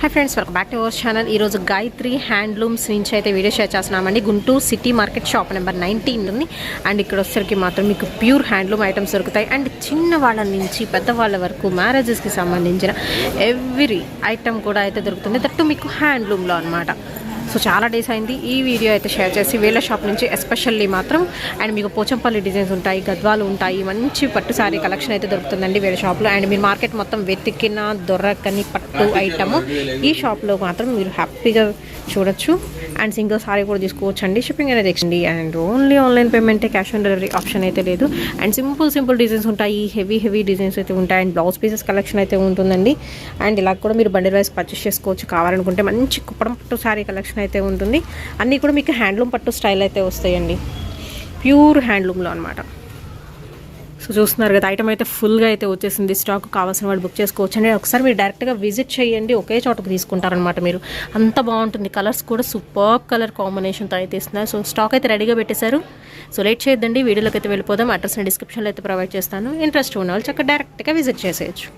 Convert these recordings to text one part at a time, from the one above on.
Hi friends welcome back to our channel ఈరోజు Gayatri handlooms నుంచి అయితే వీడియో షేర్ చేస్తున్నామండి. Guntur city market shop number nineteen ఉంది and ఇక్కడ వచ్చేసరికి మాత్రం మీకు ప్యూర్ హ్యాండ్లూమ్ ఐటమ్స్ దొరుకుతాయి. అండ్ చిన్న వాళ్ళ నుంచి పెద్దవాళ్ళ వరకు మ్యారేజెస్కి సంబంధించిన ఎవ్రీ ఐటమ్ కూడా అయితే దొరుకుతుంది. దట్టు మీకు హ్యాండ్లూమ్లో అనమాట సో చాలా డేస్ అయింది. ఈ వీడియో అయితే షేర్ చేసి వేల షాప్ నుంచి ఎస్పెషల్లీ మాత్రం అండ్ మీకు పోచంపల్లి డిజైన్స్ ఉంటాయి గద్వాలు ఉంటాయి మంచి పట్టు శారీ కలెక్షన్ అయితే దొరుకుతుందండి వేరే షాప్లో అండ్ మీరు మార్కెట్ మొత్తం వెతికిన దొరకని పట్టు ఐటమ్ ఈ షాప్లో మాత్రం మీరు హ్యాపీగా చూడొచ్చు. అండ్ సింగిల్ సారీ కూడా తీసుకోవచ్చు అండి షిప్పింగ్ అనేది ఎక్స్టండి అండ్. ఓన్లీ ఆన్లైన్ పేమెంటే క్యాష్ ఆన్ డెలివరీ ఆప్షన్ అయితే లేదు. అండ్ సింపుల్ సింపుల్ డిజైన్స్ ఉంటాయి. హెవీ హెవీ డిజైన్స్ అయితే ఉంటాయి. అండ్ బ్లౌజ్ పీసెస్ కలెక్షన్ అయితే ఉంటుందండి. అండ్ ఇలా కూడా మీరు బండిల్ వైస్ పర్చేస్ చేసుకోవచ్చు. కావాలనుకుంటే మంచి కుప్పడం పట్టు శారీ కలెక్షన్ అయితే ఉంటుంది. అన్నీ కూడా మీకు హ్యాండ్లూమ్ పట్టు స్టైల్ అయితే వస్తాయండి. ప్యూర్ హ్యాండ్లూమ్లో అనమాట సో చూస్తున్నారు కదా ఐటమ్ అయితే ఫుల్గా అయితే వచ్చేసింది. స్టాక్ కావాల్సిన వాళ్ళు బుక్ చేసుకోవచ్చు అండి ఒకసారి మీరు డైరెక్ట్గా విజిట్ చేయండి. ఒకే చోటకు తీసుకుంటారనమాట మీరు. అంత బాగుంటుంది. కలర్స్ కూడా సూపర్ కలర్ కాంబినేషన్తో అయితే ఇస్తున్నారు. సో స్టాక్ అయితే రెడీగా పెట్టేశారు. సో లేట్ చేయొద్దండి. వీడియోలోకి అయితే వెళ్ళిపోదాం. అడ్రస్ని డిస్క్రిప్షన్లో అయితే ప్రొవైడ్ చేస్తాను. ఇంట్రెస్ట్ ఉన్న వాళ్ళు చక్కగా డైరెక్ట్గా విజిట్ చేసేయచ్చు.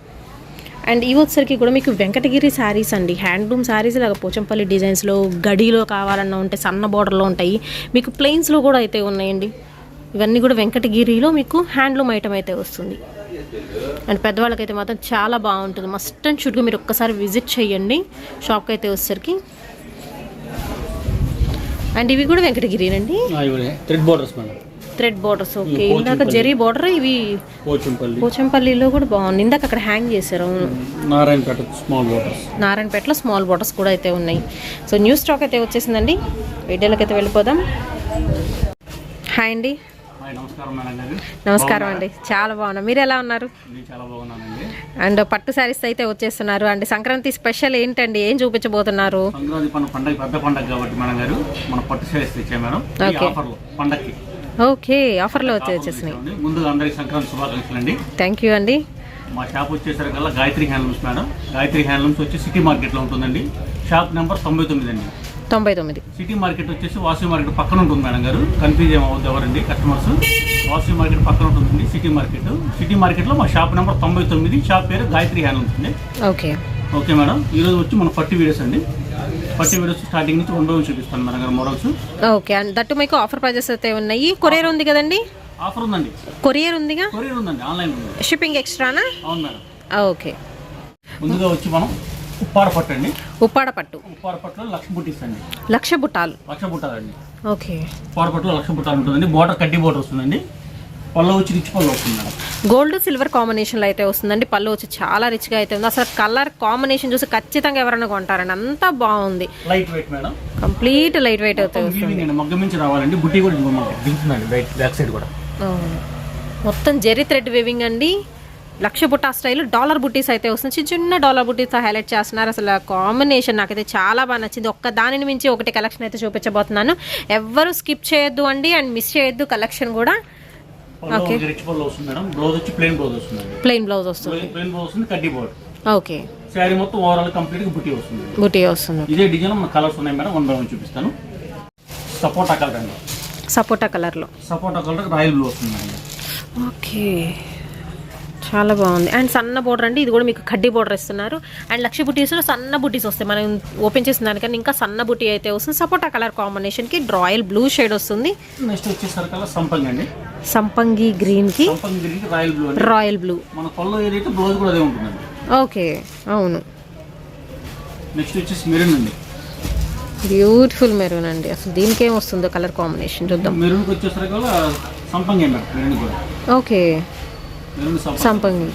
అండ్ ఈ వచ్చరికి కూడా మీకు వెంకటగిరి శారీస్ అండి. హ్యాండ్లూమ్ శారీస్ ఇలాగ పోచంపల్లి డిజైన్స్లో గడిలో కావాలన్నా ఉంటే సన్న బార్డర్లో ఉంటాయి. మీకు ప్లెయిన్స్లో కూడా అయితే ఉన్నాయండి. ఇవన్నీ కూడా వెంకటగిరిలో మీకు హ్యాండ్లూమ్ ఐటమ్ అయితే వస్తుంది. అండ్ పెద్దవాళ్ళకైతే మాత్రం చాలా బాగుంటుంది. మస్ట్ అండ్ షుడ్గా మీరు ఒక్కసారి విజిట్ చేయండి. షాప్కి అయితే వచ్చేసరికి. అండ్ ఇవి కూడా వెంకటగిరినండి. Thread borders madam. Thread borders okay. ఇందాక జరీ బార్డర్ ఇవి పోచంపల్లి. పోచంపల్లిలో కూడా బాగుంది. ఇందాక అక్కడ హ్యాంగ్ చేశారు నారాయణపేట స్మాల్ బోర్డర్స్ నారాయణపేటలో స్మాల్ బాటర్స్ కూడా అయితే ఉన్నాయి. సో న్యూ స్టాక్ అయితే వచ్చేసిందండి. వీడియోలోకి అయితే వెళ్ళిపోదాం. హాయ్ అండి. నమస్కారం అండి. చాలా బాగున్నా. మీరు ఎలా ఉన్నారు? అండ్ పట్టు శారీస్ అయితే వచ్చేస్తున్నారు. అండ్ సంక్రాంతి స్పెషల్ ఏంటండి? ఏం చూపించబోతున్నారు? సంక్రాంతి పండుగ పెద్ద పండగ కాబట్టి మేడం గారు మన పట్టు శారీస్ తెచ్చాం మేడం. పండగకి ఓకే ఆఫర్లో వచ్చి వచ్చేసినాయి. ముందుగా అందరికి సంక్రాంతి శుభాకాంక్షలు అండి. థ్యాంక్ యూ అండి. మా షాప్ వచ్చేసరికల్లా Gayatri Handlooms madam. Gayatri Handlooms వచ్చి సిటీ మార్కెట్లో ఉంటుందండి. షాప్ నెంబర్ తొంభై తొమ్మిది అండి. తొంభై తొమ్మిది. సిటీ మార్కెట్ వచ్చేసి వాసవి మార్కెట్ పక్కన ఉంటుంది మేడం గారు. కన్ఫ్యూజ్ ఏమవుద్ది ఎవరండి కస్టమర్స్ వాసవి మార్కెట్ పక్కన ఉంటుంది సిటీ మార్కెట్. సిటీ మార్కెట్లో మా షాప్ నెంబర్ తొంభై తొమ్మిది. షాప్ పేరు గాయత్రి హ్యాండ్లూమ్స్ అండి. ఓకే. Okay madam. ఈరోజు వచ్చి మన పట్టి వీడియోస్ అండి. పట్టి వీడియోస్ స్టార్టింగ్ నుంచి వన్ బై వన్ చూపిస్తాను మేడం గారు మోడల్స్ ఓకే అండ్ దట్టు మీకు ఆఫర్ ప్రైజెస్ అయితే ఉన్నాయి. కొరియర్ ఉంది కదండి? ఆఫర్ ఉందండి. కొరియర్ ఉందిగా? కొరియర్ ఉందండి ఆన్లైన్ ఉంది. షిప్పింగ్ ఎక్స్ట్రానా అవును మేడం. ఓకే. ముందుగా వచ్చి మనం ఉప్పాడ పట్టు అండి. ఉప్పాడ పట్టు. ఉప్పాడ పట్టులో లక్ష బుట్టీస్ అండి. లక్ష బుట్టాలు లక్ష ఓకే. ఉప్పాడ పట్టులో లక్ష బుట్టాలు ఉంటుందండి. బోర్డర్ కడ్డీ బోర్డర్ వస్తుందండి. పళ్ళు వచ్చి రిచ్ పళ్ళు వస్తుంది మేడం. గోల్డ్ సిల్వర్ కాంబినేషన్లో అయితే వస్తుందండి. పళ్ళు వచ్చి చాలా రిచ్గా అయితే ఉంది. అసలు కలర్ కాంబినేషన్ చూసి ఖచ్చితంగా ఎవరైనా కొంటారండి. అంతా బాగుంది. Light weight madam. Complete light weight అయితే వస్తుంది. వీవింగ్ అండి. మగ్గం నుంచి రావాలండి. బుట్టి కూడా ఇంకో మనకి దిగుతుందండి బయట బ్యాక్ సైడ్ కూడా. అవును. మొత్తం జెరీ థ్రెడ్ వేవింగ్ అండి. లక్ష బుట్టా స్టైల్ డాలర్ బుట్టీస్ అయితే వస్తుంది. చిన్న చిన్న డాలర్ బుట్టీస్ హైలైట్ చేస్తున్నారు. అసలు కాంబినేషన్ నాకైతే చాలా బాగా నచ్చింది. ఒక్క దానిని మించి ఒకటి కలెక్షన్ అయితే చూపించబోతున్నాను. ఎవ్వరు స్కిప్ చేయొద్దు అండి. అండ్ మిస్ చేయొద్దు కలెక్షన్ కూడా. రిచ్ పళ్ళు వస్తుంది మేడం. బ్లౌజ్ వచ్చి ప్లెయిన్ బ్లౌజ్ వస్తుందండి ప్లెయిన్ బ్లౌజ్ వస్తుంది. ప్లెయిన్ బ్లౌజ్ వస్తుంది కడ్డీ బోర్డర్ ఓకే శారీ మొత్తం ఓవరాల్ కంప్లీట్గా బుట్టి వస్తుంది. బుటీ వస్తుంది. ఇదే డిజైన్ మన కలర్స్ ఉన్నాయి మేడం. వన్ బై వన్ చూపిస్తాను. సపోటా కలర్ అండి. సపోటా కలర్లో సపోటా కలర్ రాయల్ బ్లూ వస్తుందండి ఓకే చాలా బాగుంది. అండ్ సన్న బోర్డర్ అండి. ఇది కూడా మీకు కడ్డీ బోర్డర్ ఇస్తున్నారు. అండ్ లక్ష బుటీస్లో సన్న బుటీస్ వస్తాయి. మనం ఓపెన్ చేసిన దానికన్నా ఇంకా సన్న బుటీ అయితే వస్తుంది. సపోటా కలర్ కాంబినేషన్కి డ్రాయల్ బ్లూ షేడ్ వస్తుంది. నెక్స్ట్ వచ్చేసరికల్లా సంపంగి అండి. సంపంగి గ్రీన్కి గ్రీన్ రాయల్ బ్లూ అండి. Royal blue. మన పళ్ళు ఏదైతే బ్లౌజ్ కూడా అదే ఉంటుందండి. ఓకే. అవును. నెక్స్ట్ వచ్చేసి మెరూన్ అండి. బ్యూటిఫుల్ మెరూన్ అండి. అసలు దీనికి ఏం వస్తుందో కలర్ కాంబినేషన్ చూద్దాం. మెరూన్కి వచ్చేసరికల్లా సంపంగి మేడం మెరూన్ కూడా. ఓకే. సంపంగి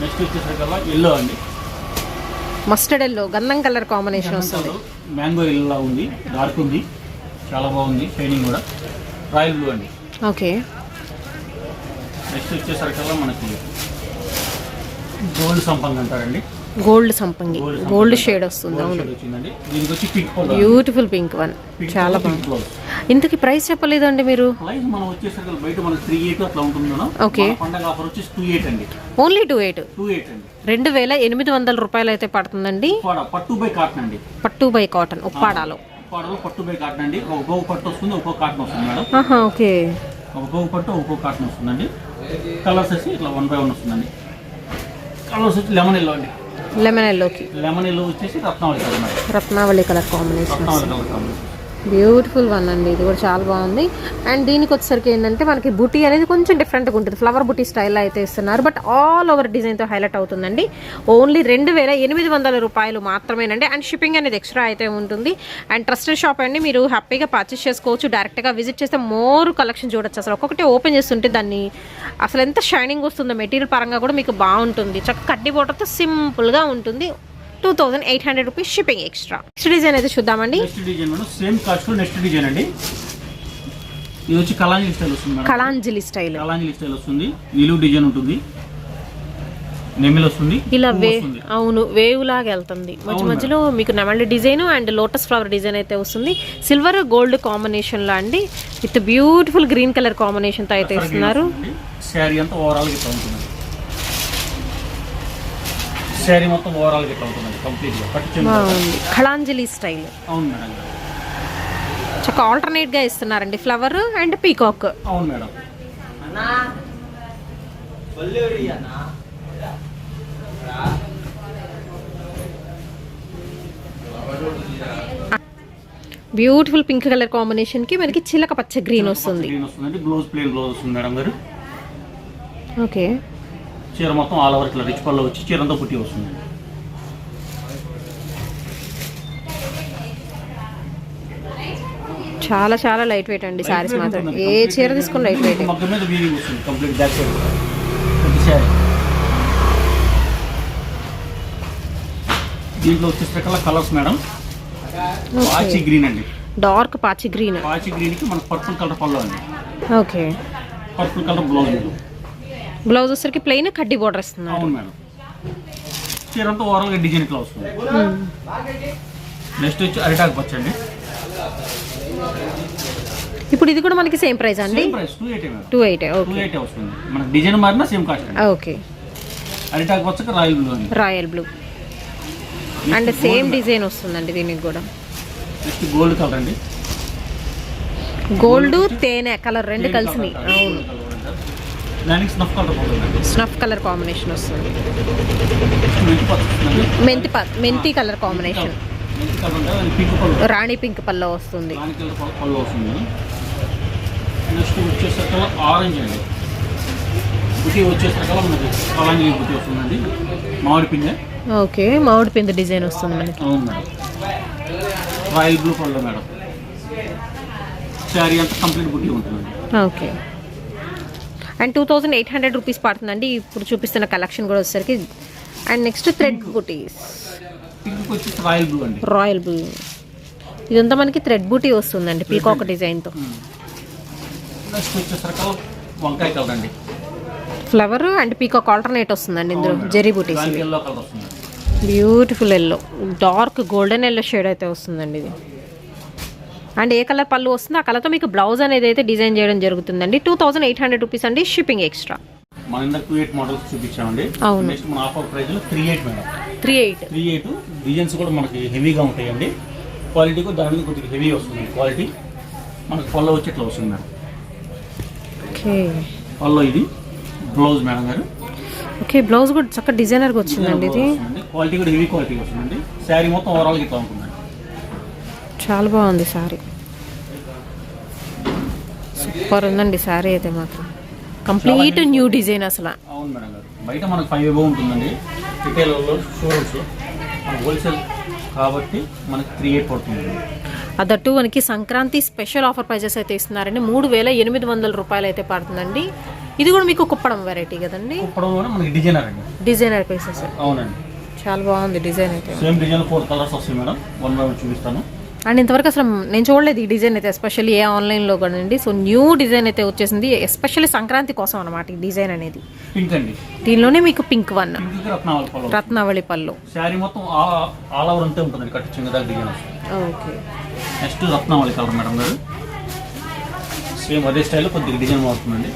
నెక్స్ట్ వచ్చేసరికల్లా ఎల్లో అండి. మస్టర్డ్ ఎల్లో గంధం కలర్ కాంబినేషన్ వస్తుంది. మ్యాంగో ఎల్లో ఉంది. డార్క్ ఉంది. చాలా బాగుంది. షైనింగ్ కూడా. రాయల్ బ్లూ అండి. ఓకే. నెక్స్ట్ వచ్చేసరికల్లా మనకి గోల్డ్ సంపంగి అంటారండి గోల్డ్ సంపంగి గోల్డ్ షేడ్ వస్తుంది అవును. బ్యూటిఫుల్ పింక్ వన్ చాలా బాగుంది. ఇంతకి ప్రైస్ చెప్పలేదండి మీరు? అండి. ఓన్లీ టూ ఎయిట్ రెండు వేల ఎనిమిది వందల రూపాయలు అయితే పడుతుందండి. పట్టు బై కాటన్ అండి. పట్టు బై కాటన్ ఉప్పాడాలో. పట్టు బై కాటన్ అండి. ఒక గోగు పట్టు వస్తుంది ఒక్కో కాటన్ వస్తుంది మేడం. ఓకే. ఒక గోగు పట్టు ఒక్కో కాటన్ వస్తుందండి. కలర్స్ వచ్చి ఇట్లా వన్ బై వన్ వస్తుందండి. కలర్స్ వచ్చి లెమన్ ఎల్లో అండి. లెమన్ ఎల్లోకి. లెమన్ ఎల్లో వచ్చేసి రత్నావళి కలర్ మేడం రత్నావళి కలర్ కాంబినేషన్. రత్నావళి కలర్ కాంబినేషన్. బ్యూటిఫుల్ వన్ అండి. ఇది కూడా చాలా బాగుంది. అండ్ దీనికి వచ్చేసరికి ఏంటంటే మనకి బుటీ అనేది కొంచెం డిఫరెంట్గా ఉంటుంది. ఫ్లవర్ బుటీ స్టైల్లో అయితే ఇస్తున్నారు. బట్ ఆల్ ఓవర్ డిజైన్తో హైలైట్ అవుతుందండి. ఓన్లీ రెండు వేల ఎనిమిది వందల రూపాయలు మాత్రమేనండి. అండ్ షిప్పింగ్ అనేది ఎక్స్ట్రా అయితే ఉంటుంది. అండ్ ట్రస్టెడ్ షాప్ అండి. మీరు హ్యాపీగా పర్చేస్ చేసుకోవచ్చు. డైరెక్ట్గా విజిట్ చేస్తే మోర్ కలెక్షన్ చూడొచ్చు. అసలు ఒక్కొక్కటి ఓపెన్ చేస్తుంటే దాన్ని అసలు ఎంత షైనింగ్ వస్తుందో మెటీరియల్ పరంగా కూడా మీకు బాగుంటుంది. చక్క కడ్డీ బోటర్తో సింపుల్గా ఉంటుంది. Two thousand eight hundred rupees shipping extra. Next design అయితే చూద్దామండి. Next design madam same cost next design అండి. ఇది వచ్చి కళాంజలి స్టైల్ వస్తుంది కళాంజలి స్టైల్. కళాంజలి స్టైల్ వస్తుంది. నిలువు డిజైన్ ఉంటుంది. నెమిల్ వస్తుంది ఇలా వే అవును వేవ్ లాగా వెళ్తుంది. మధ్య మధ్యలో మీకు నెమళ్ళ design and lotus flower design అయితే వస్తుంది. సిల్వర్ గోల్డ్ కాంబినేషన్లో అండి. విత్ బ్యూటిఫుల్ గ్రీన్ కలర్ కాంబినేషన్తో అయితే ఇస్తున్నారు. శారీ అంతా ఓవరాల్ గిట్లా ఉంటుంది శారీ మొత్తం ఓవరాల్ గిట్లా ఉంటుంది కంప్లీట్గా పట్టు చెంగు బాగుంది కళాంజలి స్టైల్. అవును మేడం. చక్క గా ఇస్తున్నారండి ఫ్లవర్ అండ్ పీకాక్ అవును మేడం. బ్యూటిఫుల్ పింక్ కలర్ కాంబినేషన్కి మనకి చిలక పచ్చ గ్రీన్ వస్తుంది. గ్రీన్ వస్తుంది అంటే బ్లౌజ్ ప్లేన్ వస్తుంది మేడం గారు. ఓకే చీర మొత్తం ఆల్ ఓవర్ ఇట్లా రిచ్ పళ్ళు వచ్చి చీర అంతా పుట్టి వస్తుంది. చాలా చాలా లైట్ వెయిట్ అండి సారీస్ మాత్రం. ఏ చీర తీసుకుని లైట్ వెయిట్ మగ్గ మీద వీవింగ్ వస్తుంది కంప్లీట్ బ్యాక్ సైడ్ ప్రతి దీంట్లో వచ్చేసరికల్లా కలర్స్ మేడం పాచి గ్రీన్ అండి. డార్క్ పాచి గ్రీన్ పాచి గ్రీన్కి మనకు పర్పుల్ కలర్ పళ్ళు అండి. Okay. Purple colour blouse. Blouse వచ్చరికి ప్లెయిన్ కడ్డీ బోర్డర్ ఇస్తున్నారు. అవును మేడం. చీర అంతా ఓవరాల్గా డిజైన్ ఇట్లా వస్తుంది మ్మ్. నెక్స్ట్ వచ్చి అరిటాక్ పచ్చండి. ఇప్పుడు ఇది కూడా మనకి సేమ్ ప్రైస్ అండి? టూ ఎయిటీ ఓకే ఎయిటీ వస్తుంది మనకి డిజైన్ మారినా సేమ్ కాస్ట్ ఓకే అరిటాక్ పచ్చక రాయల్ బ్లూ అండి. Royal blue and same design వస్తుందండి దీనికి కూడా. నెక్స్ట్ గోల్డ్ కలర్ అండి. గోల్డ్ తేనె కలర్ రెండు కలిసినాయి. అవును. దానికి స్నఫ్ కలర్ పోతుందండి స్నఫ్ కలర్ కాంబినేషన్ వస్తుంది. మెంతి మెంతి కలర్ కాంబినేషన్ రాణి పింక్ పల్లో వస్తుంది. పళ్ళు- వస్తుంది. నెక్స్ట్ వచ్చేసరికి ఆరెంజ్ అండి. బుటీ వచ్చేసరికి మనకి కలాంజలి బుటీ వస్తుందండి. మామిడి పిండి. ఓకే మామిడి పిండి డిజైన్ వస్తుంది మనకి. అవును మేడం. రాయల్ బ్లూ పళ్ళు మేడం. శారీ అంతా కంప్లీట్ ఉంటుందండి. Okay. And two thousand eight hundred rupees పడుతుందండి. ఇప్పుడు చూపిస్తున్న కలెక్షన్ కూడా వచ్చేసరికి. అండ్ నెక్స్ట్ థ్రెడ్ బూటీస్ రాయల్ బ్లూ ఇదంతా మనకి థ్రెడ్ బూటీ వస్తుందండి పీకాక్ డిజైన్తో. Flower and. పీకాక్ ఆల్టర్నేట్ వస్తుందండి ఇందులో జెరీ బూటీస్ beautiful yellow dark golden yellow shade అయితే వస్తుందండి ఇది. అండ్ ఏ కలర్ పళ్ళు వస్తుందో ఆ కలర్తో మీకు బ్లౌజ్ అనేది అయితే డిజైన్ చేయడం జరుగుతుందండి. Two thousand eight hundred rupees అండి షిప్పింగ్ ఎక్స్ట్రా. మన ఇందాక టూ ఎయిట్ మోడల్స్ చూపించామండి. అవును. నెక్స్ట్ మన ఆఫర్ ప్రైస్లో three eight madam. Three eight three eight designs కూడా మనకి హెవీగా ఉంటాయండి. క్వాలిటీ కూడా దాని మీద కొద్దిగా హెవీ వస్తుంది క్వాలిటీ మనకి పళ్ళు వచ్చి ఇట్లా వస్తుంది మేడం. ఓకే. ఇది. బ్లౌజ్ మేడం గారు. ఓకే బ్లౌజ్ కూడా చక్కగా డిజైనర్గా వచ్చిందండి ఇది. క్వాలిటీ కూడా హెవీ క్వాలిటీ వస్తుందండి. శారీ మొత్తం ఓవరాల్ ఇట్లా ఉంటుందండి చాలా బాగుంది సారీ సూపర్ ఉందండి సారీ అయితే మాత్రం. కంప్లీట్ న్యూ డిజైన్ అసలు. అవును మేడం గారు. బయట మనకు ఫైవ్ ఉంటుందండి. రిటైలర్లో మన హోల్సేల్ కాబట్టి మనకి త్రీ ఎయిట్ పడుతుంది. అదట్టు మనకి సంక్రాంతి స్పెషల్ ఆఫర్ ప్రైజెస్ అయితే ఇస్తున్నారండి. మూడు వేల ఎనిమిది వందల రూపాయలు అయితే పడుతుందండి. ఇది కూడా మీకు కుప్పడం వెరైటీ కదండి? మనకి డిజైనర్ అండి. డిజైనర్ పీసెస్ అవునండి. చాలా బాగుంది డిజైన్ అయితే. సేమ్ డిజైన్ ఫోర్ కలర్స్ వస్తాయి మేడం. వన్ బై వన్ చూపిస్తాను. అండ్ ఇంతవరకు అసలు నేను చూడలేదు ఈ డిజైన్ అయితే ఎస్పెషల్లీ ఏ ఆన్లైన్లో కూడా అండి సో న్యూ డిజైన్ అయితే వచ్చేసింది ఎస్పెషల్లీ సంక్రాంతి కోసం అనమాట ఈ డిజైన్ అనేది. దీనిలోనే మీకు పింక్ వన్ రత్నావళి పళ్ళు. రత్నావళి పళ్ళు. శారీ మొత్తం ఆల్ ఓవర్ అంతే ఉంటుందండి కట్టు చిన్న దాకా డిజైన్ వస్తుంది ఓకే. నెక్స్ట్ రత్నావళి కలర్ మేడం గారు. సేమ్ అదే స్టైల్లో కొద్దిగా డిజైన్ మారుతుందండి.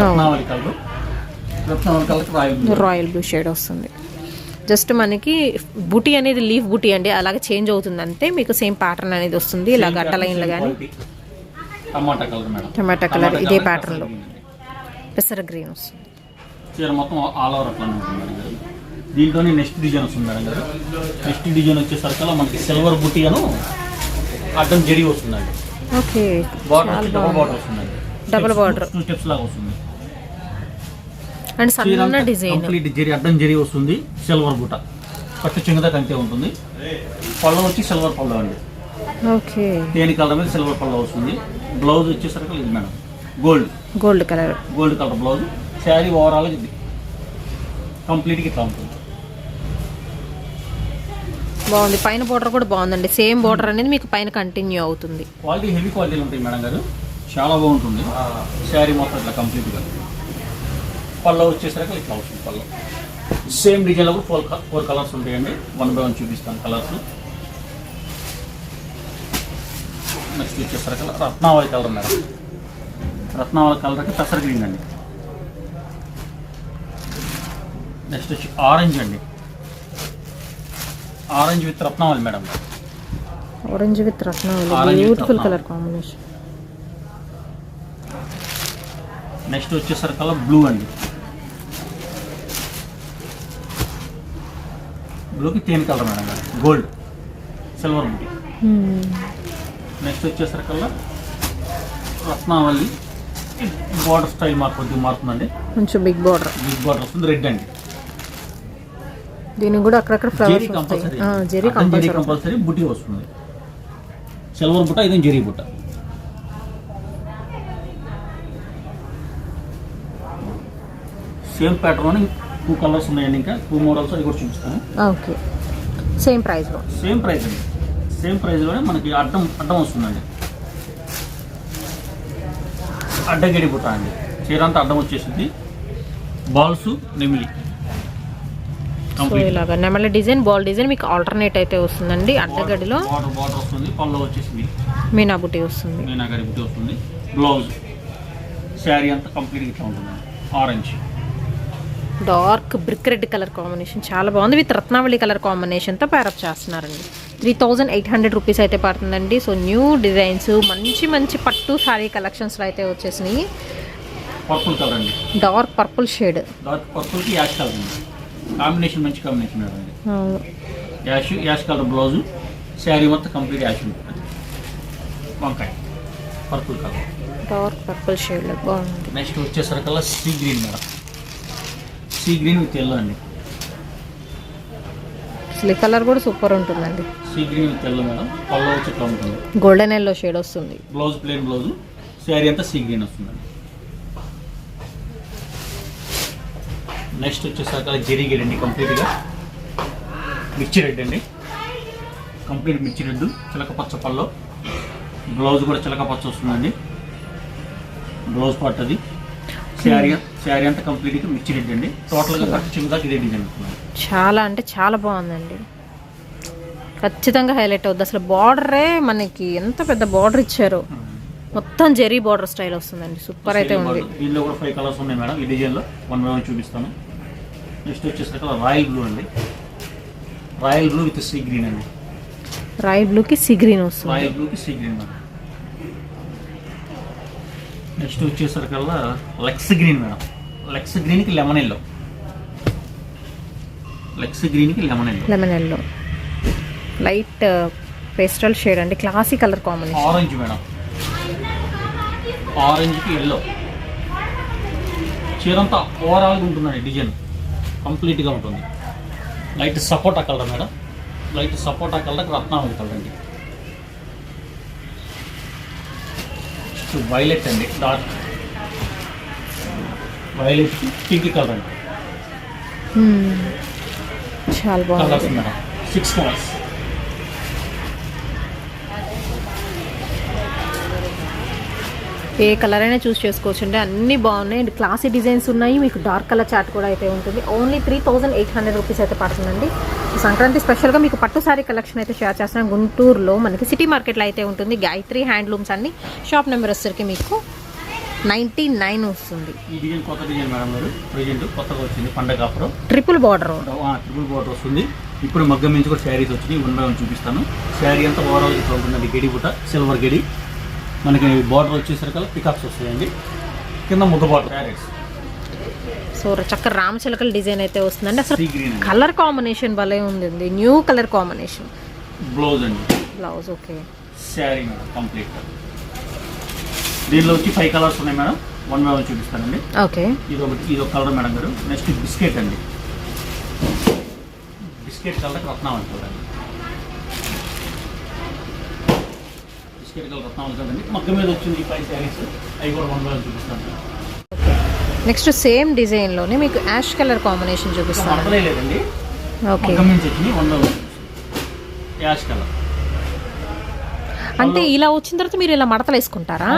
రత్నావళి కలర్. రత్నావళి కలర్కి royal blue royal blue shade వస్తుంది. జస్ట్ మనకి బుటీ అనేది లీఫ్ బుటీ అండి. అలాగే చేంజ్ అవుతుంది అంతే మీకు సేమ్ ప్యాటర్న్ అనేది వస్తుంది. ఇలా గట్ట లైన్లు కానీ. టమాటా కలర్ ఇదే colour ప్యాటర్న్లో పెసర గ్రీన్ వస్తుంది. చీర మొత్తం ఆల్ ఓవర్ అట్లానే ఉంటుంది మేడం గారు. దీంట్లోనే నెక్స్ట్ డిజైన్ వస్తుంది మేడం గారు. నెక్స్ట్ డిజైన్ వచ్చేసరికల్లా మనకి సిల్వర్ బుట్టి అను అడ్డం వస్తుందండి. ఓకే. బార్డర్ డబుల్ బార్డర్ వస్తుందండి. టూ స్టెప్స్ లాగా వస్తుంది. అండ్ సన్న డిజైన్. కంప్లీట్ జరి అడ్డం జరి వస్తుంది సిల్వర్ బుట్ట పట్టు చెంగుదా కంటే ఉంటుంది. పళ్ళ వచ్చి సిల్వర్ పళ్ళ అండి. ఓకే. దేని కలర్ మీద సిల్వర్ పళ్ళ వస్తుంది. బ్లౌజ్ వచ్చేసరికి ఇది madam. Gold. Gold colour. Gold colour blouse. Sari overall ఇది. కంప్లీట్గా ఇట్లా ఉంటుంది. బాగుంది. పైన బోర్డర్ కూడా బాగుందండి. సేమ్ బోర్డర్ అనేది మీకు పైన కంటిన్యూ అవుతుంది. క్వాలిటీ హెవీ క్వాలిటీలు ఉంటాయి మేడం గారు. చాలా బాగుంటుంది. శారీ మొత్తం ఇట్లా కంప్లీట్గా. పళ్ళ వచ్చేసరికి ఇట్లా వస్తుంది పళ్ళ. సేమ్ డిజైన్లో కూడా ఫోర్ ఫోర్ కలర్స్ ఉంటాయండి. వన్ బై వన్ చూపిస్తాను కలర్స్ నెక్స్ట్ వచ్చేసరికి రత్నావళి కలర్ మేడం. రత్నావళి కలర్కి పెసర గ్రీన్ అండి. నెక్స్ట్ వచ్చి ఆరెంజ్ అండి. ఆరెంజ్ విత్ రత్నావళి మేడం. ఆరెంజ్ విత్ రత్నావళి. బ్యూటిఫుల్. కలర్ కాంబినేషన్ నెక్స్ట్ వచ్చేసరికల్లా బ్లూ అండి. బ్లూకి తేన్ కలర్ మేడం గారు. గోల్డ్. సిల్వర్ బుట్టి నెక్స్ట్ వచ్చేసరికల్లా రత్నావళి. బార్డర్ స్టైల్ మాకు కొద్దిగా మారుతుందండి. కొంచెం బిగ్ బోర్డర్ బిగ్ బార్డర్ వస్తుంది. రెడ్ అండి. దీనికి కూడా అక్కడక్కడ ఫ్లవర్స్ కంపల్సరీ ఆ, జెరీ కంపల్సరీ కంపల్సరీ బుట్టి వస్తుంది. సిల్వర్ బుట్ట ఇదేం జెరీ బుట్ట సేమ్ ప్యాటర్న్ టూ కలర్స్ ఉన్నాయండి ఇంకా. టూ మోడల్స్ అది కూడా చూపిస్తాను. ఓకే. సేమ్ ప్రైస్లో సేమ్ ప్రైస్ అండి. సేమ్ ప్రైస్లోనే మనకి అడ్డం అడ్డం వస్తుందండి. అడ్డగిడి బుట్ట అండి. చీర అంతా అడ్డం వచ్చేసింది. బాల్స్ నెమిలి. సో ఇలాగా నెమలి డిజైన్ బాల్ డిజైన్ మీకు ఆల్టర్నేట్ అయితే వస్తుందండి అడ్డగడిలో. బార్డర్ బార్డర్ వస్తుంది. పళ్ళు వచ్చేసింది. మీనా బుట్టి వస్తుంది. మీనాగరి బుట్టి వస్తుంది. బ్లౌజ్ శారీ అంతా కంప్లీట్గా ఇట్లా ఉంటుంది. Orange dark brick red colour combination చాలా బాగుంది. విత్ రత్నావళి కలర్ కాంబినేషన్తో ప్యారప్ చేస్తున్నారండి. Three thousand eight hundred rupees అయితే పడుతుందండి. సో న్యూ డిజైన్స్ మంచి మంచి పట్టు శారీ కలెక్షన్స్లో అయితే వచ్చేసినాయి. పర్పుల్ కలర్ అండి. Dark purple shade. డార్క్ పర్పుల్కి యాష్ కలర్ అండి కాంబినేషన్ మంచి కాంబినేషన్ అండి ash ash colour blouse sari మొత్తం కంప్లీట్ యాష్ ఉంటుంది వంకాయ. Purple colour dark purple shade బాగుంది. నెక్స్ట్ వచ్చేసరికల్లా sea green madam. Sea green with yellow అండి. అసలు ఈ కలర్ కూడా సూపర్ ఉంటుందండి. Sea green with yellow madam. పళ్ళు వచ్చి ఇట్లా ఉంటుంది. గోల్డెన్ ఎల్లో షేడ్ వస్తుంది. బ్లౌజ్ ప్లెయిన్ బ్లౌజ్ శారీ అంతా సీ గ్రీన్ వస్తుందండి. నెక్స్ట్ వచ్చేసరికి జెరీ గెడ్ అండి కంప్లీట్గా మిర్చి రెడ్ అండి. కంప్లీట్ మిర్చి రెడ్. చిలక పచ్చ పళ్ళు. బ్లౌజ్ కూడా చిలక పచ్చ వస్తుందండి. బ్లౌజ్ పార్ట్ అది. శారీ శారీ అంతా కంప్లీట్గా మిర్చి రెడ్ అండి. టోటల్గా కట్ చిన్నదాకా ఇదే డిజైన్ చాలా అంటే చాలా బాగుందండి. ఖచ్చితంగా హైలైట్ అవుద్ది. అసలు బార్డరే మనకి ఎంత పెద్ద బార్డర్ ఇచ్చారో. మొత్తం జెరీ బార్డర్ స్టైల్ వస్తుందండి. సూపర్ అయితే ఉంది. దీనిలో కూడా ఫైవ్ కలర్స్ ఉన్నాయి మేడం. ఈ డిజైన్లో వన్ బై వన్ చూపిస్తాను. నెక్స్ట్ వచ్చేసరికి రాయల్ బ్లూ అండి. Royal blue with sea green అండి. రాయల్ బ్లూకి సీ గ్రీన్ వస్తుంది. రాయల్ బ్లూకి సీ గ్రీన్ మేడం నెక్స్ట్ వచ్చేసరికల్లా లెక్స్ గ్రీన్ మేడం. లెక్స్ గ్రీన్కి లెమన్ ఎల్లో. లెక్స్ గ్రీన్కి lemon yellow. Lemon yellow. Light pastel shade అండి. Classy colour combination. Orange madam. ఆరెంజ్కి yellow. చీరంతా ఓవరాల్గా ఉంటుందండి డిజైన్. కంప్లీట్గా ఉంటుంది. లైట్ సపోటా కలర్ మేడం. లైట్ సపోటా కలర్ రత్నావళి కలర్ అండి. వైలెట్ అండి డార్క్. వైలెట్ పింక్ కలర్ అండి. చాలా బాగుంది. మేడం. సిక్స్ కలర్స్ ఏ కలర్ అయినా చూస్ చేసుకోవచ్చు అండి అన్ని బాగున్నాయి. అండ్ క్లాసీ డిజైన్స్ ఉన్నాయి. మీకు డార్క్ కలర్ చార్ట్ కూడా అయితే ఉంటుంది. Only three thousand eight hundred rupees అయితే పడుతుందండి. సంక్రాంతి స్పెషల్గా మీకు పట్టు సారీ కలెక్షన్ అయితే షేర్ చేస్తున్నాం. గుంటూరులో మనకి సిటీ మార్కెట్లో అయితే ఉంటుంది. గాయత్రి హ్యాండ్లూమ్స్ అండి షాప్ నెంబర్ వచ్చేసరికి మీకు నైంటీ నైన్ వస్తుంది. ఈ డిజైన్ కొత్త డిజైన్ మేడం గారు. ప్రజెంట్ కొత్తగా వచ్చింది పండగ అప్పుడు. Triple border. ట్రిపుల్ బార్డర్ వస్తుంది. ఇప్పుడు మగ్గం నుంచి కూడా శారీస్ వచ్చినాయి. వన్ బై వన్ చూపిస్తాను. శారీ అంతా ఓవరాల్ ఇట్లా ఉంటుందండి గడి బుట్ట సిల్వర్ గడి. మనకి బార్డర్ వచ్చేసరికి పికాక్స్ వస్తాయండి. కింద ముద్ద బార్డర్ శారీస్ సో చక్కగా రామచిలకల డిజైన్ అయితే వస్తుందండి. అసలు కలర్ కాంబినేషన్ భలే ఉంది న్యూ కలర్ కాంబినేషన్ బ్లౌజ్ అండి. Blouse okay sari madam complete దీనిలో వచ్చి ఫైవ్ కలర్స్ ఉన్నాయి మేడం. వన్ బై వన్ చూపిస్తానండి. ఓకే. ఇది ఒకటి ఇది ఒక కలర్ మేడం గారు. నెక్స్ట్ బిస్కెట్ అండి. బిస్కెట్ కలర్ రత్నావళి అండి బిస్కెట్ కలర్ రత్నావళి అండి మగ్గ మీద వచ్చింది ఈ ఫైవ్ శారీస్ అవి కూడా వన్ బై వన్ చూపిస్తాను. నెక్స్ట్ సేమ్ డిజైన్లోనే మీకు యాష్ కలర్ కాంబినేషన్ చూపిస్తాను. లేదండి. ఓకే. Ash colour. అంటే ఇలా వచ్చిన తర్వాత మీరు ఇలా మడతలు వేసుకుంటారా.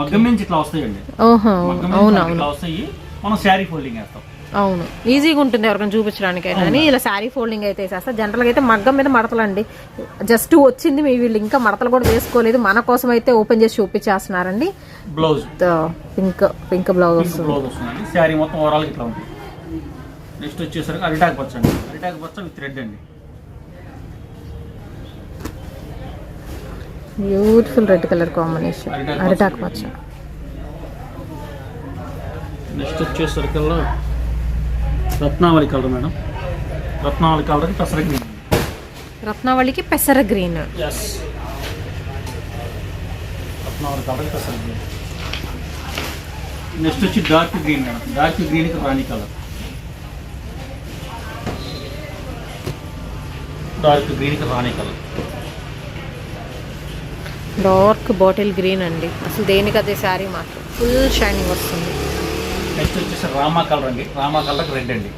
మగ్గం నుంచి ఇట్లా వస్తాయండి. నుంచి అవును మనకి అవును ఇట్లా వస్తాయి. మనం శారీ ఫోల్డింగ్ వేస్తాం. అవును. ఈజీగా ఉంటుంది ఎవరికైనా చూపించడానికైనా కానీ ఇలా శారీ ఫోల్డింగ్ అయితే వేసేస్తా. జనరల్గా అయితే మగ్గం మీద మడతలు అండి జస్ట్ వచ్చింది మీ వీళ్ళు ఇంకా మడతలు కూడా వేసుకోలేదు. మన కోసం అయితే ఓపెన్ చేసి చూపించేస్తున్నారండి. బ్లౌజ్ పింక్ పింక్ బ్లౌజ్ వస్తుంది. బ్లౌజ్ వస్తుందండి. శారీ మొత్తం ఓవరాల్ ఇట్లా ఉంటుంది నెక్స్ట్ వచ్చేసరికి అరిటాక్ పచ్చ అండి అరిటాక్ పచ్చ విత్ రెడ్ అండి. బ్యూటిఫుల్ రెడ్ కలర్ కాంబినేషన్ అరిటాకు పచ్చ. నెక్స్ట్ వచ్చేసరికల్లా రత్నావళి కలర్ మేడం. రత్నావళి కలర్ పెసర గ్రీన్ రత్నావళికి పెసర గ్రీన్ రత్నావళి కలర్ పెసర గ్రీన్ నెక్స్ట్ వచ్చి డార్క్ గ్రీన్ మేడం. డార్క్ గ్రీన్కి రాణి కలర్ డార్క్ గ్రీన్కి రాణి కలర్ డార్క్ బాటిల్ గ్రీన్ అండి. అసలు దేనికి అదే శారీ మాత్రం. ఫుల్ షైనింగ్ వస్తుంది. నెక్స్ట్ వచ్చేసి రామా కలర్ అండి. రామా కలర్కి రెడ్ అండి.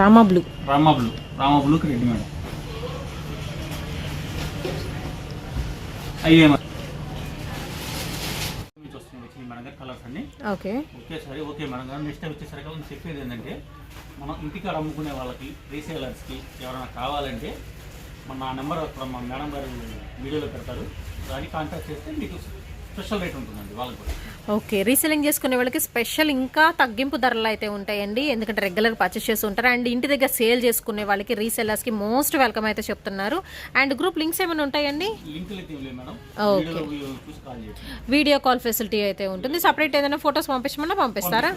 రామా బ్లూ. రామా బ్లూ. రామా బ్లూకి రెడ్ మేడం. అయ్యే ఓకే. ఓకే సరే ఓకే మేడం గారు. నెక్స్ట్ వచ్చేసరికి చెప్పేది ఏంటంటే మనం ఇంటికాడ అమ్ముకునే వాళ్ళకి రీసేలర్స్కి ఎవరైనా కావాలంటే మన నా నెంబర్ మా మేడం గారు వీడియోలో పెడతారు. దాన్ని కాంటాక్ట్ చేస్తే మీకు స్పెషల్ రేట్ ఉంటుందండి వాళ్ళకి కూడా. ఓకే రీసెలింగ్ చేసుకునే వాళ్ళకి స్పెషల్ ఇంకా తగ్గింపు ధరలు అయితే ఉంటాయండి. ఎందుకంటే రెగ్యులర్ పర్చేస్ చేస్తూ ఉంటారు. అండ్ ఇంటి దగ్గర సేల్ చేసుకునే వాళ్ళకి రీసెల్లర్స్కి మోస్ట్ వెల్కమ్ అయితే చెప్తున్నారు. అండ్ గ్రూప్ లింక్స్ ఏమైనా ఉంటాయండి? ఓకే. చూసి వీడియో కాల్ ఫెసిలిటీ అయితే ఉంటుంది. సపరేట్ ఏదైనా ఫొటోస్ పంపించమన్నా పంపిస్తారా?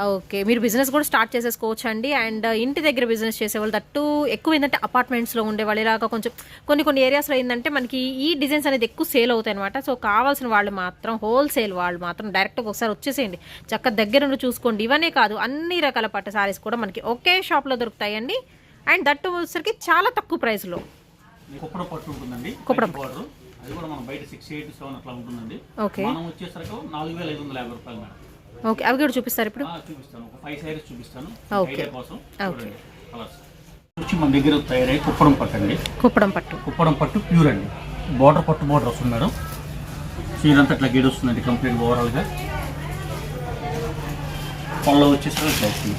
ఓకే మీరు బిజినెస్ కూడా స్టార్ట్ చేసేసుకోవచ్చు అండి అండ్ ఇంటి దగ్గర బిజినెస్ చేసేవాళ్ళు దట్టు ఎక్కువ ఏంటంటే అపార్ట్మెంట్స్లో ఉండేవాళ్ళు. ఇలాగా కొంచెం కొన్ని కొన్ని ఏరియాస్లో ఏంటంటే మనకి ఈ డిజైన్స్ అనేది ఎక్కువ సేల్ అవుతాయి అనమాట సో కావాల్సిన వాళ్ళు మాత్రం హోల్సేల్ వాళ్ళు మాత్రం డైరెక్ట్గా ఒకసారి వచ్చేసేయండి. చక్క దగ్గర నుండి చూసుకోండి. ఇవన్నీ కాదు అన్ని రకాల పట్టు సారీస్ కూడా మనకి ఒకే షాప్లో దొరుకుతాయండి. అండ్ దట్టు వచ్చేసరికి చాలా తక్కువ ప్రైస్లో. కుప్పడ పట్టు ఉంటుందండి. కుప్పడం బార్డర్. అది కూడా మనం బయట సిక్స్ ఎయిట్ సెవెన్ అట్లా ఉంటుందండి. ఓకే. మనం వచ్చేసరికి నాలుగు వేల ఐదు వందల యాభై రూపాయలు మేడం. ఓకే అవి కూడా చూపిస్తారు ఇప్పుడు? చూపిస్తాను. ఒక ఫైవ్ సారీస్ చూపిస్తాను. ఓకే. ఐడియా కోసం ఓకే. చూడండి. కలర్స్ వచ్చి మన దగ్గర తయారై కుప్పడం పట్టు అండి. కుప్పడం పట్టు. కుప్పడం పట్టు ప్యూర్ అండి. బార్డర్ పట్టు బార్డర్ వస్తుంది మేడం. చీర అంతా ఇట్లా గేడ్ వస్తుందండి కంప్లీట్ ఓవరాల్గా పళ్ళు వచ్చేసరికి ఇట్లా వస్తుంది.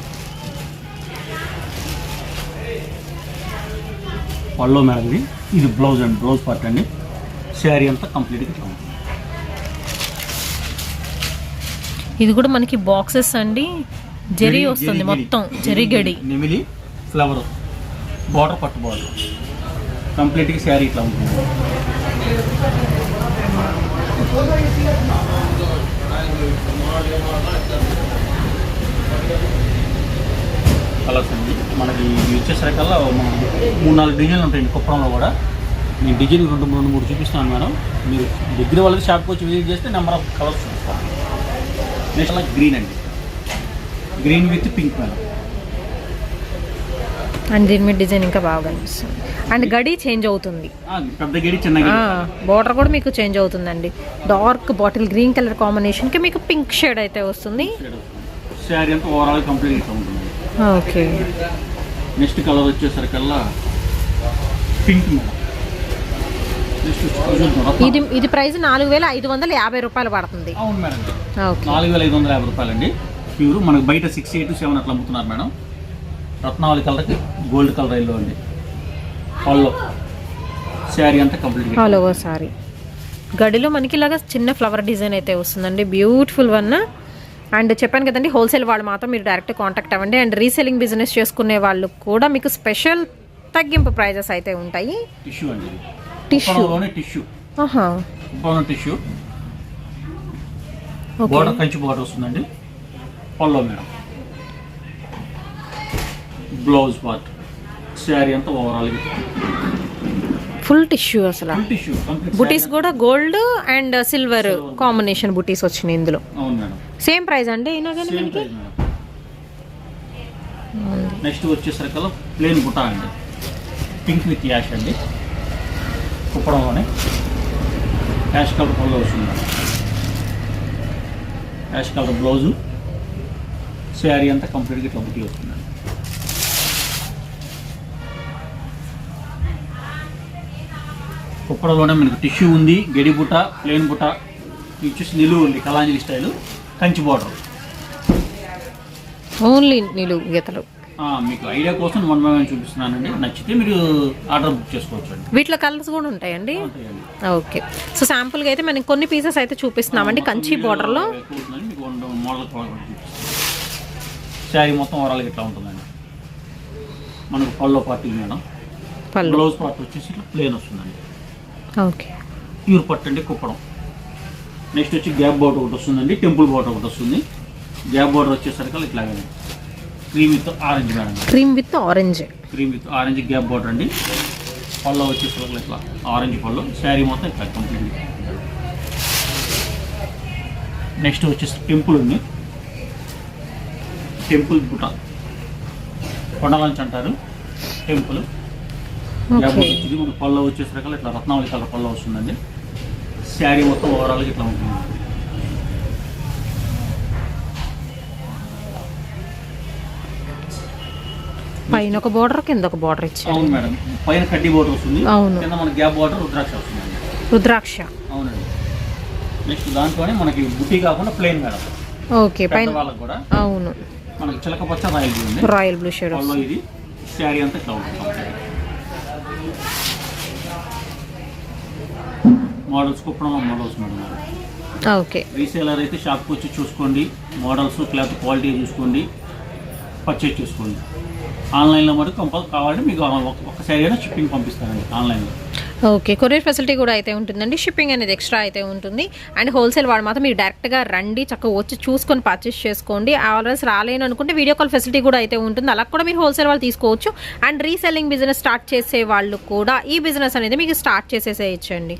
పళ్ళు మేడం ఇది బ్లౌజ్ అండి. బ్లౌజ్ పార్ట్ అండి. శారీ అంతా కంప్లీట్గా ఇట్లా ఉంటుంది. ఇది కూడా మనకి బాక్సెస్ అండి. జరీ వస్తుంది మొత్తం. జరీ గడి. నెమిలి ఫ్లవర్. బార్డర్ పట్టు బార్డర్. కంప్లీట్గా శారీ ఇట్లా ఉంటుంది. కలర్స్ అండి. మనకి వచ్చేసరికల్లా మూడు నాలుగు డిజైన్లు ఉంటాయండి కుప్పడంలో కూడా. నేను డిజైన్ రెండు మూడు మూడు చూపిస్తాను మేడం. మీరు దగ్గర వాళ్ళకి షాప్కి వచ్చి విజిట్ చేస్తే నెంబర్ ఆఫ్ కలర్స్ చూపిస్తాను. నెక్స్ట్ గ్రీన్ అండి. Green with pink madam and దీని మీద డిజైన్ ఇంకా బాగా కనిపిస్తుంది. అండ్ గడి చేంజ్ అవుతుంది. పెద్ద గడి చిన్న బార్డర్ కూడా మీకు చేంజ్ అవుతుందండి. డార్క్ బాటిల్ గ్రీన్ కలర్ కాంబినేషన్కి మీకు పింక్ షేడ్ అయితే వస్తుంది. శారీ అంతా ఓవరాల్ కంప్లీట్ ఇట్లా ఉంటుంది. ఓకే. నెక్స్ట్ కలర్ వచ్చేసరికల్లా పింక్ మేడం. ఇది ఇది ప్రైస్ నాలుగు వేల ఐదు వందల యాభై రూపాయలు పడుతుంది. అవును మేడం. నాలుగు వేల ఐదు వందల యాభై రూపాయలండి. ప్యూర్ మనకు బయట సిక్స్ ఎయిట్ సెవెన్ అట్లా అమ్ముతున్నారు మేడం. రత్నావళి కలర్కి గోల్డ్ కలర్ ఎల్లో అండి. పళ్ళు శారీ అంతా కంప్లీట్ ఆల్ ఓవర్ సారీ గడిలో మనకి ఇలాగా చిన్న ఫ్లవర్ డిజైన్ అయితే వస్తుందండి. బ్యూటిఫుల్ వన్ అండ్ చెప్పాను కదండి హోల్సేల్ వాళ్ళు మాత్రం మీరు డైరెక్ట్ కాంటాక్ట్ అవ్వండి. అండ్ రీసెలింగ్ బిజినెస్ చేసుకునే వాళ్ళు కూడా మీకు స్పెషల్ తగ్గింపు ప్రైజెస్ అయితే ఉంటాయి. Tissue. Tissue tissue border Kanchi border వస్తుందండి. పల్లో మేడం బ్లౌజ్ పార్ట్ శారీ అంతా ఓవరాల్ ఫుల్ టిష్యూ అసలు. బుటీస్ కూడా గోల్డ్ అండ్ సిల్వర్ కాంబినేషన్ బుటీస్ వచ్చినాయి ఇందులో. సేమ్ ప్రైస్ అండి అయినా కానీ మనకి? నెక్స్ట్ వచ్చేసరికల్లా ప్లేన్ బుటా అండి. పింక్ విత్ యాష్ అండి. కుప్పడంలోనే యాష్ కలర్ పళ్ళు వస్తుంది యాష్ కలర్ బ్లౌజు శారీ అంతా కంప్లీట్గా ఇట్లా బుట్టి వస్తుందండి కుప్పడంలోనే మనకు టిష్యూ ఉంది గడి బుట్ట ప్లేన్ బుట్ట ఇచ్చేసి నిలువు ఉంది Kalanjali style Kanchi border. Only నిలువు గీతలు. మీకు ఐడియా కోసం వన్ బై వన్ చూపిస్తున్నానండి. నచ్చితే మీరు ఆర్డర్ బుక్ చేసుకోవచ్చు అండి వీటిలో కలర్స్ కూడా ఉంటాయండి? ఓకే. సో శాంపుల్గా అయితే మనకి కొన్ని పీసెస్ అయితే చూపిస్తున్నామండి. కంచి బార్డర్లో మోడల్ శారీ మొత్తం ఓవరాల్ ఇట్లా ఉంటుందండి? మనకు పల్లో party madam. Pallu. Blouse part వచ్చేసి ఇట్లా ప్లేన్ వస్తుందండి. ఓకే. ప్యూర్ పట్టు అండి కుప్పడం. నెక్స్ట్ వచ్చి గ్యాప్ బోర్డర్ ఒకటి వస్తుందండి టెంపుల్ బోర్డర్ ఒకటి వస్తుంది. గ్యాప్ బోర్డర్ వచ్చేసరికి ఇట్లాగే cream with orange madam. Cream with orange. Cream with orange gap border అండి. పళ్ళు వచ్చేసరికి ఇట్లా ఆరెంజ్ పళ్ళు. శారీ మొత్తం ఇట్లా కంప్లీట్ నెక్స్ట్ వచ్చేసి టెంపుల్ ఉంది. టెంపుల్ బుట్ట కొండలంచి అంటారు. టెంపుల్. మనకి పళ్ళు వచ్చేసరికి ఇట్లా రత్నావళి కలర్ పళ్ళు వస్తుందండి. శారీ మొత్తం ఓవరాల్గా ఇట్లా ఉంటుంది. పైన ఒక బార్డర్ కింద ఒక బార్డర్ ఇచ్చారు. అవును మేడం. పైన కడ్డీ బోర్డర్ వస్తుంది. అవును. కింద మన గ్యాప్ బోర్డర్ రుద్రాక్ష వస్తుందండి. రుద్రాక్ష. అవునండి. నెక్స్ట్ దాంట్లోనే మనకి బుట్టి కాకుండా ప్లెయిన్ మేడం. ఓకే పైన వాళ్ళకి కూడా అవును. మనకి చిలక పచ్చ రాయల్ ఉంది. రాయల్ బ్లూ షేడ్ పళ్ళు ఇది శారీ అంతా ఉంటుంది models Kuppadam models madam. Okay. Reseller అయితే షాప్కి వచ్చి చూసుకోండి. మోడల్స్ క్లాత్ క్వాలిటీ చూసుకోండి. పర్చేజ్ చేసుకోండి. ఆన్లైన్లో మటుకు కంపల్ కావాలంటే మీకు ఒక- శారీ అయినా షిప్పింగ్ పంపిస్తానండి ఆన్లైన్లో. ఓకే కొరియర్ ఫెసిలిటీ కూడా అయితే ఉంటుందండి. షిప్పింగ్ అనేది ఎక్స్ట్రా అయితే ఉంటుంది. అండ్ హోల్సేల్ వాడు మాత్రం మీరు డైరెక్ట్గా రండి చక్కగా వచ్చి చూసుకొని పర్చేస్ చేసుకోండి. ఆల్రెస్ రాలేను అనుకుంటే వీడియో కాల్ ఫెసిలిటీ కూడా అయితే ఉంటుంది. అలా కూడా మీరు హోల్సేల్ వాళ్ళు తీసుకోవచ్చు. అండ్ రీసెల్లింగ్ బిజినెస్ స్టార్ట్ చేసే వాళ్ళు కూడా ఈ బిజినెస్ అనేది మీకు స్టార్ట్ చేసేసేయచ్చండి.